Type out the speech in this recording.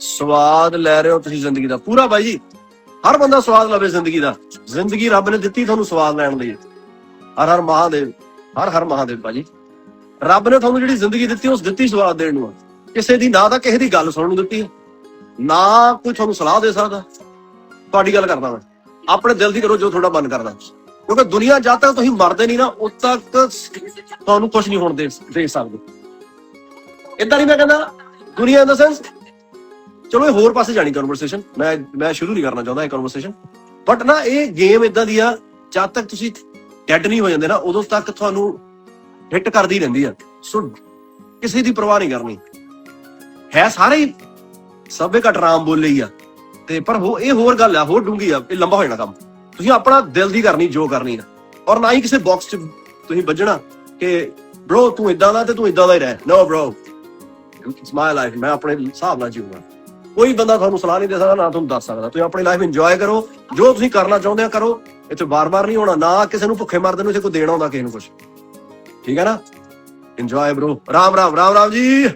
ਸਵਾਦ ਲੈ ਰਹੇ ਹੋ ਤੁਸੀਂ ਜ਼ਿੰਦਗੀ ਦਾ। ਪੂਰਾ ਬਾਈ ਜੀ, ਹਰ ਬੰਦਾ ਸਵਾਦ ਲਵੇ ਜ਼ਿੰਦਗੀ ਦਾ। ਜ਼ਿੰਦਗੀ ਰੱਬ ਨੇ ਦਿੱਤੀ, ਤੁਹਾਨੂੰ ਸਵਾਦ ਲੈਣ ਲਈ। ਹਰ ਹਰ ਮਹਾਦੇਵ, ਹਰ ਹਰ ਮਹਾਦੇਵ ਬਾਜੀ ਰੱਬ ਨੇ ਤੁਹਾਨੂੰ ਜਿਹੜੀ ਜ਼ਿੰਦਗੀ ਦਿੱਤੀ, ਉਸ ਦਿੱਤੀ ਸਵਾਦ ਦੇਣ ਨੂੰ। ਕਿਸੇ ਦੀ ਨਾ ਤਾਂ ਕਿਸੇ ਦੀ ਗੱਲ ਸੁਣਨ ਨੂੰ ਦਿੱਤੀ ਨਾ ਕੋਈ ਤੁਹਾਨੂੰ ਸਲਾਹ ਦੇ ਸਕਦਾ। ਤੁਹਾਡੀ ਗੱਲ ਕਰਦਾ ਮੈਂ। ਆਪਣੇ ਦਿਲ ਦੀ ਕਰੋ ਜੋ ਤੁਹਾਡਾ ਮਨ ਕਰਦਾ। ਕਿਉਂਕਿ ਦੁਨੀਆ ਜਦ ਤੱਕ ਤੁਸੀਂ ਮਰਦੇ ਨਹੀਂ ਨਾ, ਉਦ ਤੱਕ ਤੁਹਾਨੂੰ ਕੁਝ ਨਹੀਂ ਹੋਣ ਦੇ ਦੇ ਸਕਦੇ। ਇਦਾਂ ਨਹੀਂ ਮੈਂ ਕਹਿੰਦਾ, ਦੁਨੀਆ ਇਨ ਦਾ ਸੈਂਸ ਚਲੋ ਇਹ ਹੋਰ ਪਾਸੇ ਜਾਣੀ ਕਨਵਰਸੇਸ਼ਨ ਮੈਂ ਮੈਂ ਸ਼ੁਰੂ ਨਹੀਂ ਕਰਨਾ ਚਾਹੁੰਦਾ ਇਹ ਕਨਵਰਸੇਸ਼ਨ ਬਟ ਨਾ ਇਹ ਗੇਮ ਇਦਾਂ ਦੀ ਆ, ਜਦ ਤੱਕ ਤੁਸੀਂ ਡੈਡ ਨਹੀਂ ਹੋ ਜਾਂਦੇ ਨਾ, ਉਦੋਂ ਤੱਕ ਤੁਹਾਨੂੰ ਹਿੱਟ ਕਰਦੀ ਰਹਿੰਦੀ ਆ। ਸੋ ਕਿਸੇ ਦੀ ਪਰਵਾਹ ਨਹੀਂ ਕਰਨੀ। ਹੈ ਸਾਰੇ ਹੀ। ਸਭੇ ਘਟ ਰਾਮ ਬੋਲੇ ਹੀ ਆ। ਤੇ ਪਰ ਹੋ, ਇਹ ਹੋਰ ਗੱਲ ਆ, ਹੋਰ ਡੂੰਗੀ ਆ, ਇਹ ਲੰਬਾ ਹੋ ਜਾਣਾ ਕੰਮ। ਤੁਸੀਂ ਆਪਣਾ ਦਿਲ ਦੀ ਕਰਨੀ, ਜੋ ਕਰਨੀ ਆ। ਔਰ ਨਾ ਹੀ ਕਿਸੇ ਬਾਕਸ 'ਚ ਤੁਸੀਂ ਵੱਜਣਾ ਕਿ, bro, ਤੂੰ ਇਦਾਂ ਦਾ ਤੇ ਤੂੰ ਇਦਾਂ ਦਾ ਹੀ ਰਹਿ। No bro it's my life ਮੈਂ ਆਪਣੇ ਹਿਸਾਬ ਨਾਲ ਜੀਊਂਗਾ। ਕੋਈ ਬੰਦਾ ਤੁਹਾਨੂੰ ਸਲਾਹ ਨਹੀਂ ਦੇ ਸਕਦਾ, ਨਾ ਤੁਹਾਨੂੰ ਦੱਸ ਸਕਦਾ। ਤੁਸੀਂ ਆਪਣੀ ਲਾਈਫ ਇੰਜੋਏ ਕਰੋ, ਜੋ ਤੁਸੀਂ ਕਰਨਾ ਚਾਹੁੰਦੇ ਆ ਕਰੋ। ਇੱਥੇ ਬਾਰ-ਬਾਰ ਨਹੀਂ ਹੋਣਾ, ਨਾ ਕਿਸੇ ਨੂੰ ਭੁੱਖੇ ਮਰਦੇ ਨੂੰ ਇੱਥੇ ਕੋਈ ਦੇਣਾ ਹੁੰਦਾ ਕਿਸੇ ਨੂੰ ਕੁਝ ਠੀਕ ਹੈ ਨਾ? Enjoy bro Ram Ram Ram Ram ji.